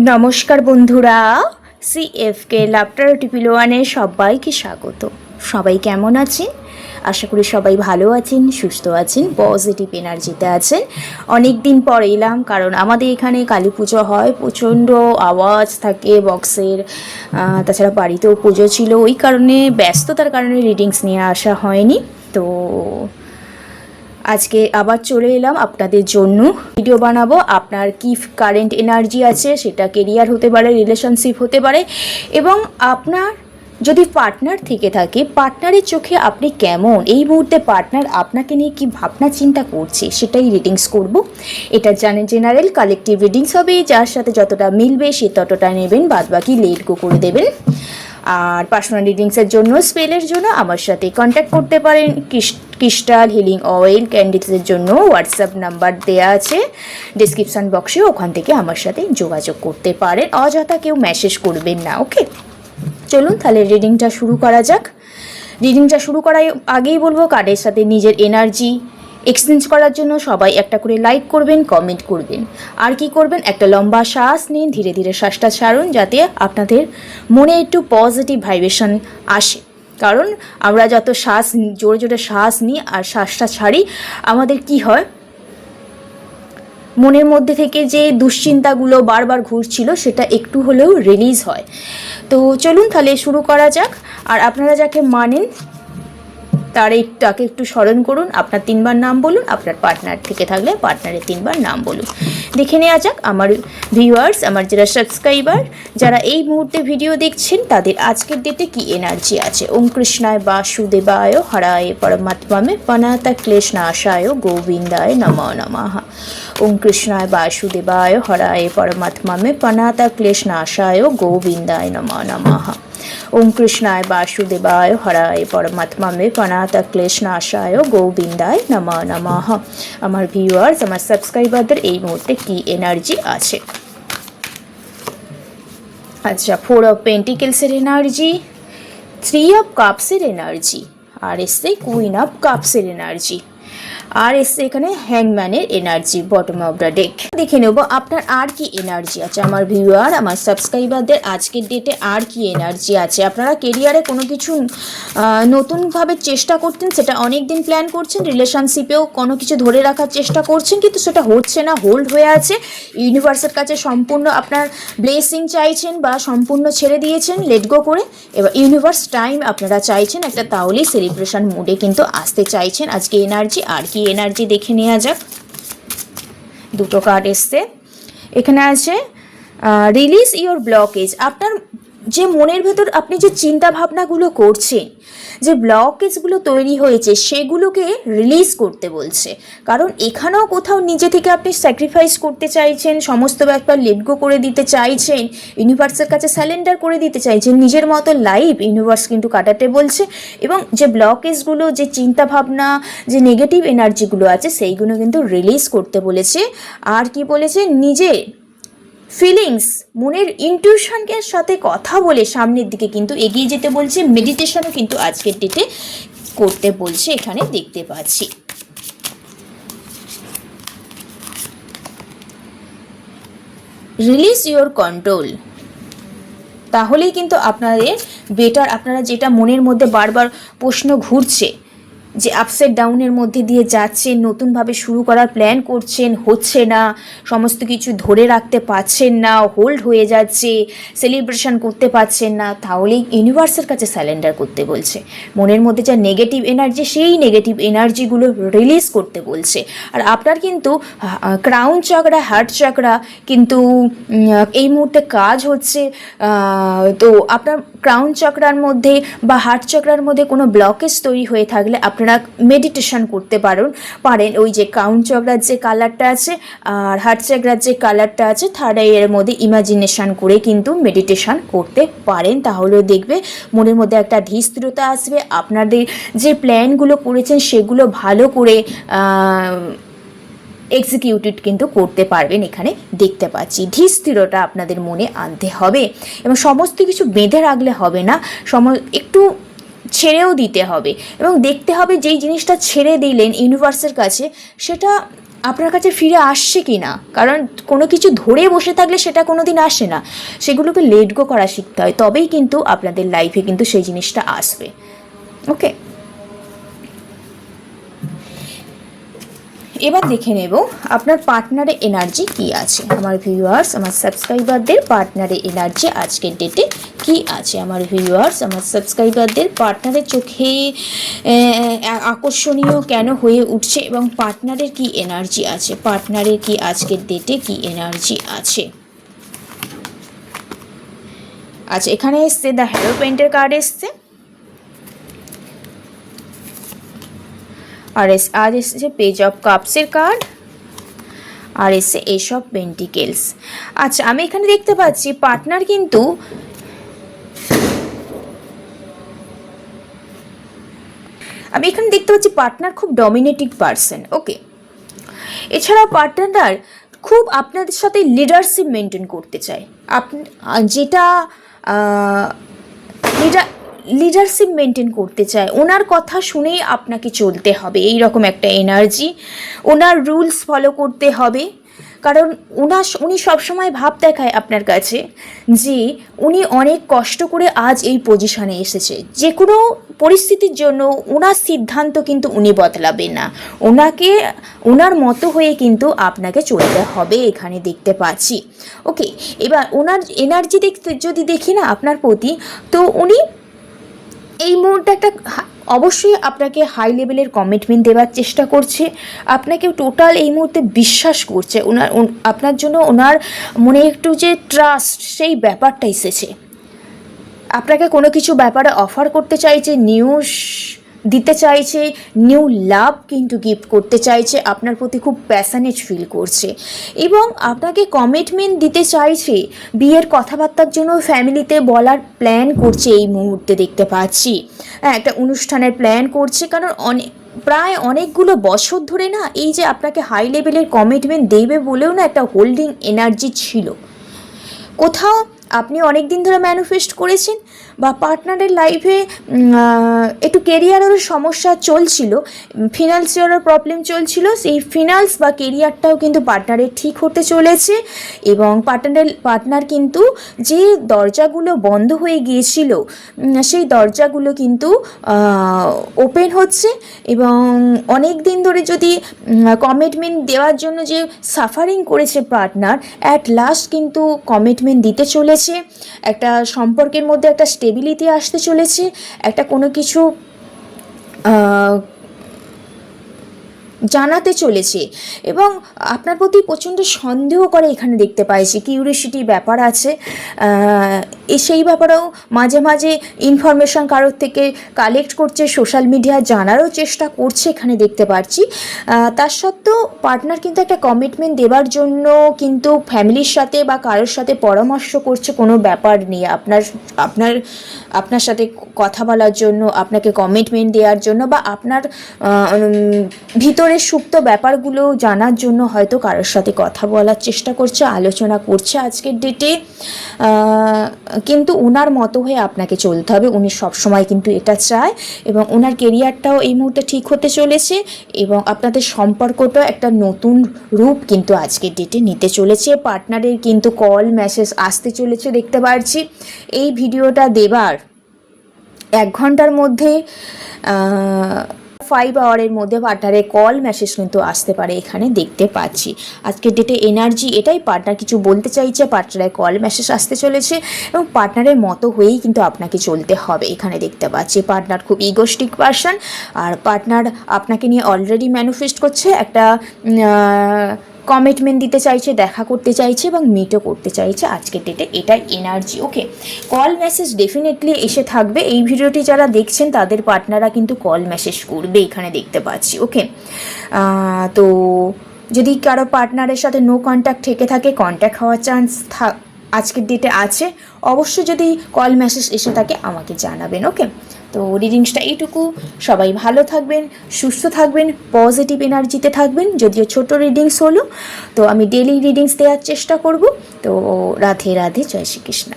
নমস্কার বন্ধুরা সিএফকে লাফটার টিপিল ওয়ানে সবাইকে স্বাগত। সবাই কেমন আছেন? আশা করি সবাই ভালো আছেন, সুস্থ আছেন পজিটিভ এনার্জিতে আছেন। অনেক দিন পর এলাম, কারণ আমাদের এখানে কালী পুজো হয়, প্রচণ্ড আওয়াজ থাকে বক্সের। তাছাড়া বাড়িতেও পুজো ছিল, ওই কারণে, ব্যস্ততার কারণে রিডিংস নিয়ে আসা হয়নি। তো আজকে আবার চলে এলাম আপনাদের জন্য। ভিডিও বানাবো, আপনার কি কারেন্ট এনার্জি আছে, সেটা কেরিয়ার হতে পারে রিলেশনশিপ হতে পারে, এবং আপনার যদি পার্টনার থেকে থাকে পার্টনারের চোখে আপনি কেমন? এই মুহূর্তে পার্টনার আপনাকে নিয়ে কি ভাবনা চিন্তা করছে, সেটাই রিডিংস করব। এটা জানেন জেনারেল কালেকটিভ রিডিংস হবে, যার সাথে যতটা মিলবে সে ততটা নেবেন বাদ বাকি লেট গো করে দেবেন। আর পার্সোনাল রিডিংসের জন্য স্পেলের জন্য আমার সাথে কন্ট্যাক্ট করতে পারেন। ক্রিস্টাল হিলিং অয়েল ক্যান্ডেলসের জন্য হোয়াটসঅ্যাপ নাম্বার দেওয়া আছে। ডিসক্রিপশান বক্সে ওখান থেকে আমার সাথে যোগাযোগ করতে পারেন। অযথা কেউ মেসেজ করবেন না ওকে চলুন তাহলে রিডিংটা শুরু করা যাক। রিডিংটা শুরু করার আগেই বলব কার্ডের সাথে নিজের এনার্জি এক্সচেঞ্জ করার জন্য সবাই একটা করে লাইক করবেন কমেন্ট করবেন। আর কি করবেন? একটা লম্বা শ্বাস নিন, ধীরে ধীরে শ্বাসটা ছাড়ুন যাতে আপনাদের মনে একটু পজিটিভ ভাইব্রেশন আসে। কারণ আমরা যত শ্বাস, জোরে জোরে শ্বাস নিই আর শ্বাসটা ছাড়ি, আমাদের কি হয়? মনের মধ্যে থেকে যে দুশ্চিন্তাগুলো বারবার ঘুরছিল, সেটা একটু হলেও রিলিজ হয়। তো চলুন তাহলে শুরু করা যাক। আর আপনারা যাকে মানেন তার এই তাকে একটু স্মরণ করুন, আপনার তিনবার নাম বলুন, আপনার পার্টনার থেকে থাকলে পার্টনারের তিনবার নাম বলুন। দেখে নেওয়া যাক আমার ভিউয়ার্স আমার যারা সাবস্ক্রাইবার যারা এই মুহূর্তে ভিডিও দেখছেন, তাদের আজকের ডেটে কি এনার্জি আছে? ওম কৃষ্ণায় বাসুদেবায় হরায় পরমাত্মামে পনাতা ক্লেশ নাশায় গোবিন্দায় নম নমঃ। ওম কৃষ্ণায় বাসুদেবায় হরায় পরমাত্মামে পনাতা ক্লেশ নাশায় গোবিন্দায় নম নমঃ। ওম কৃষ্ণায় বাসুদেবায় হরায় পরমাত্মামে পনাতা ক্লেশ নাশায় গোবিন্দায় নম নমঃ। আমার ভিউয়ার্স আমার সাবস্ক্রাইবারদের এই মুহূর্তে কি এনার্জি আছে? আচ্ছা ফোর অফ পেন্টিকেলসের এনার্জি থ্রি অফ কাপসের এনার্জি আর এসছে কুইন অফ কাপসের এনার্জি আর এসছে এখানে হ্যাংম্যানের energy bottom of the deck দেখে নেব আপনার আর কি এনার্জি আছে, আমার ভিউয়ার আমার সাবস্ক্রাইবারদের আজকের ডেটে আর কি এনার্জি আছে। আপনারা কেরিয়ারে কোনো কিছু নতুনভাবে চেষ্টা করতেন, সেটা অনেক দিন প্ল্যান করছেন রিলেশনশিপেও কোনো কিছু ধরে রাখার চেষ্টা করছেন, কিন্তু সেটা হচ্ছে না হোল্ড হয়ে আছে। ইউনিভার্সের কাছে সম্পূর্ণ আপনার ব্লেসিং চাইছেন বা সম্পূর্ণ ছেড়ে দিয়েছেন লেট গো করে। এবার ইউনিভার্স টাইম আপনারা চাইছেন, একটা তাহলেই সেলিব্রেশন মুডে কিন্তু আসতে চাইছেন। আজকে এনার্জি আর কি এনার্জি দেখে নেওয়া যাক। দুটো কার্ড এসছে। এখানে আছে রিলিজ ইউর ব্লকেজ আপনার যে মনের ভেতর আপনি যে চিন্তা ভাবনাগুলো করছেন, যে ব্লকেজগুলো তৈরি হয়েছে, সেগুলোকে রিলিজ করতে বলছে। কারণ এখানেও কোথাও নিজে থেকে আপনি স্যাক্রিফাইস করতে চাইছেন, সমস্ত ব্যাপার লেটগো করে দিতে চাইছেন ইউনিভার্সের কাছে স্যালেন্ডার করে দিতে চাইছেন, নিজের মতো লাইফ ইউনিভার্স কিন্তু কাটাতে বলছে এবং যে ব্লকেজগুলো যে চিন্তা ভাবনা যে নেগেটিভ এনার্জিগুলো আছে, সেইগুলো কিন্তু রিলিজ করতে বলেছে। আর কি বলেছে? নিজে ফিলিংস, মনের ইনটিউশনকে সাথে কথা বলে সামনের দিকে কিন্তু এগিয়ে যেতে বলছে মেডিটেশনও কিন্তু আজকের ডেটে করতে বলছে, এখানে দেখতে পাচ্ছি। রিলিজ ইওর কন্ট্রোল তাহলেই কিন্তু আপনাদের বেটার আপনারা যেটা মনের মধ্যে বারবার প্রশ্ন ঘুরছে যে আপসেট ডাউনের মধ্যে দিয়ে যাচ্ছেন, নতুনভাবে শুরু করার প্ল্যান করছেন, হচ্ছে না, সমস্ত কিছু ধরে রাখতে পারছেন না হোল্ড হয়ে যাচ্ছে সেলিব্রেশন করতে পারছেন না, তাহলেই ইউনিভার্সের কাছে স্যালেন্ডার করতে বলছে। মনের মধ্যে যা নেগেটিভ এনার্জি সেই নেগেটিভ এনার্জিগুলো রিলিজ করতে বলছে। আর আপনার কিন্তু ক্রাউন চক্রা হার্ট চক্রা কিন্তু এই মুহূর্তে কাজ হচ্ছে তো আপনার ক্রাউন চক্রার মধ্যে বা হার্ট চক্রার মধ্যে কোনো ব্লকেজ তৈরি হয়ে থাকলে আপনারা মেডিটেশন করতে পারেন। পারেন ওই যে কাউন্ট চক্রার যে কালারটা আছে আর হার্ট চক্রার যে কালারটা আছে থার্ড আইয়ের মধ্যে ইমাজিনেশন করে কিন্তু মেডিটেশন করতে পারেন। তাহলেও দেখবে মনের মধ্যে একটা ধীরস্থিরতা আসবে। আপনাদের যে প্ল্যানগুলো করেছেন সেগুলো ভালো করে আহ, এক্সিকিউটেড কিন্তু করতে পারবেন এখানে দেখতে পাচ্ছি। ধীরস্থিরতা আপনাদের মনে আনতে হবে। এবং সমস্ত কিছু বেঁধে রাখলে হবে না। সম একটু ছেড়েও দিতে হবে। এবং দেখতে হবে যেই জিনিসটা ছেড়ে দিলেন ইউনিভার্সের কাছে, সেটা আপনার কাছে ফিরে আসছে কি না কারণ কোনো কিছু ধরে বসে থাকলে সেটা কোনো দিন আসে না। সেগুলোকে লেট গো করা শিখতে হয়। তবেই কিন্তু আপনাদের লাইফে কিন্তু সেই জিনিসটা আসবে। ওকে এবার দেখে নেব আপনার পার্টনারের এনার্জি কি আছে। আমার ভিউয়ার্স আমার সাবস্ক্রাইবারদের পার্টনারের এনার্জি আজকের ডেটে কি আছে? আমার ভিউয়ার্স আমার সাবস্ক্রাইবারদের পার্টনারের চোখে আকর্ষণীয় কেন হয়ে উঠছে এবং পার্টনারের কি এনার্জি আছে? পার্টনারের কি আজকের ডেটে কি এনার্জি আছে? আচ্ছা এখানে এসছে দ্য হ্যারো পেন্টের কার্ড এসছে। আর এস, আর এসেছে পেজ অফ কাপসের কার্ড আর এসে এসব পেন্টিকেলস আচ্ছা আমি এখানে দেখতে পাচ্ছি পার্টনার কিন্তু আমি এখানে দেখতে পাচ্ছি পার্টনার খুব ডমিনেটিং পার্সন ওকে এছাড়াও পার্টনার খুব আপনাদের সাথে লিডারশিপ মেনটেন করতে চায়। আপ যেটা লিডার লিডারশিপ মেনটেন করতে চায়। ওনার কথা শুনেই আপনাকে চলতে হবে। এই রকম একটা এনার্জি ওনার রুলস ফলো করতে হবে। কারণ ওনার উনি সবসময় ভাব দেখায় আপনার কাছে যে উনি অনেক কষ্ট করে আজ এই পজিশনে এসেছে। যে কোনো পরিস্থিতির জন্য ওনার সিদ্ধান্ত কিন্তু উনি বদলাবেন না। ওনাকে ওনার মতো হয়ে কিন্তু আপনাকে চলতে হবে এখানে দেখতে পাচ্ছি। ওকে এবার ওনার এনার্জি দেখতে যদি দেখি না আপনার প্রতি, তো উনি এই মুহূর্তে একটা অবশ্যই আপনাকে হাই লেভেলের কমিটমেন্ট দেওয়ার চেষ্টা করছে। আপনাকে টোটাল এই মুহূর্তে বিশ্বাস করছে। ওনার আপনার জন্য ওনার মনে একটু যে ট্রাস্ট সেই ব্যাপারটা এসেছে। আপনাকে কোনো কিছু ব্যাপারে অফার করতে চাইছে নিউজ দিতে চাইছে নিউ লাভ কিন্তু গিফট করতে চাইছে, আপনার প্রতি খুব প্যাশনেট ফিল করছে। এবং আপনাকে কমিটমেন্ট দিতে চাইছে, বিয়ের কথাবার্তার জন্য ফ্যামিলিতে বলার প্ল্যান করছে এই মুহূর্তে দেখতে পাচ্ছি। হ্যাঁ একটা অনুষ্ঠানের প্ল্যান করছে, কারণ অনেক প্রায় অনেকগুলো বছর ধরে না এই যে আপনাকে হাই লেভেলের কমিটমেন্ট দেবে বলেও না একটা হোল্ডিং এনার্জি ছিল। কোথাও আপনি অনেক দিন ধরে ম্যানিফেস্ট করেছেন বা পার্টনারের লাইফে একটু কেরিয়ারেরও সমস্যা চলছিল ফিনান্সিয়ালও প্রবলেম চলছিল, সেই ফিনান্স বা কেরিয়ারটাও কিন্তু পার্টনারের ঠিক হতে চলেছে এবং পার্টনারের পার্টনার কিন্তু যে দরজাগুলো বন্ধ হয়ে গিয়েছিল সেই দরজাগুলো কিন্তু ওপেন হচ্ছে এবং অনেক দিন ধরে যদি কমিটমেন্ট দেওয়ার জন্য যে সাফারিং করেছে পার্টনার অ্যাট লাস্ট কিন্তু কমিটমেন্ট দিতে চলেছে। একটা সম্পর্কের মধ্যে একটা স্টেবিলিটি আসতে চলেছে। একটা কোনো কিছু জানাতে চলেছে। এবং আপনার প্রতি প্রচণ্ড সন্দেহ করে এখানে দেখতে পাইছি। কিউরিসিটি ব্যাপার আছে। এ সেই ব্যাপারেও মাঝে মাঝে ইনফরমেশন কারোর থেকে কালেক্ট করছে সোশ্যাল মিডিয়া জানারও চেষ্টা করছে এখানে দেখতে পাচ্ছি তার সত্ত্বেও পার্টনার কিন্তু একটা কমিটমেন্ট দেওয়ার জন্য কিন্তু ফ্যামিলির সাথে বা কারোর সাথে পরামর্শ করছে কোনো ব্যাপার নিয়ে। আপনার আপনার আপনার সাথে কথা বলার জন্য আপনাকে কমিটমেন্ট দেওয়ার জন্য বা আপনার আহ, ভিতরের সুপ্ত ব্যাপারগুলো জানার জন্য হয়তো কারোর সাথে কথা বলার চেষ্টা করছে, আলোচনা করছে আজকের ডেটে কিন্তু ওনার মতো হয়ে আপনাকে চলতে হবে। উনি সবসময় কিন্তু এটা চায় এবং ওনার কেরিয়ারটাও এই মুহূর্তে ঠিক হতে চলেছে এবং আপনাদের সম্পর্কটা একটা নতুন রূপ কিন্তু আজকের ডেটে নিতে চলেছে। পার্টনারের কিন্তু কল মেসেজ আসতে চলেছে দেখতে পাচ্ছি এই ভিডিওটা দেবার এক ঘণ্টার মধ্যে ফাইভ আওয়ারের মধ্যে পার্টনারের কল মেসেজ কিন্তু আসতে পারে, এখানে দেখতে পাচ্ছি। আজকের ডেটে এনার্জি এটাই পার্টনার কিছু বলতে চাইছে পার্টনারের কল মেসেজ আসতে চলেছে এবং পার্টনারের মতো হয়েই কিন্তু আপনাকে চলতে হবে, এখানে দেখতে পাচ্ছি। পার্টনার খুব ইগোস্টিক পার্সন আর পার্টনার আপনাকে নিয়ে অলরেডি ম্যানুফেস্ট করছে, একটা কমিটমেন্ট দিতে চাইছে, দেখা করতে চাইছে এবং মিটও করতে চাইছে আজকের ডেটে এটাই এনার্জি ওকে কল মেসেজ ডেফিনেটলি এসে থাকবে, এই ভিডিওটি যারা দেখছেন তাদের পার্টনাররা কিন্তু কল মেসেজ করবে। এখানে দেখতে পাচ্ছি ওকে তো যদি কারও পার্টনারের সাথে নো কন্ট্যাক্ট থেকে থাকে কন্ট্যাক্ট হওয়ার চান্স আজকের ডেটে আছে, অবশ্যই যদি কল মেসেজ এসে থাকে, আমাকে জানাবেন ওকে তো রিডিংসটা এইটুকু, সবাই ভালো থাকবেন, সুস্থ থাকবেন পজিটিভ এনার্জিতে থাকবেন, যদিও ছোট রিডিংস হলো, তো আমি ডেলি রিডিংস দেওয়ার চেষ্টা করব, তো রাধে রাধে, জয় শ্রীকৃষ্ণ।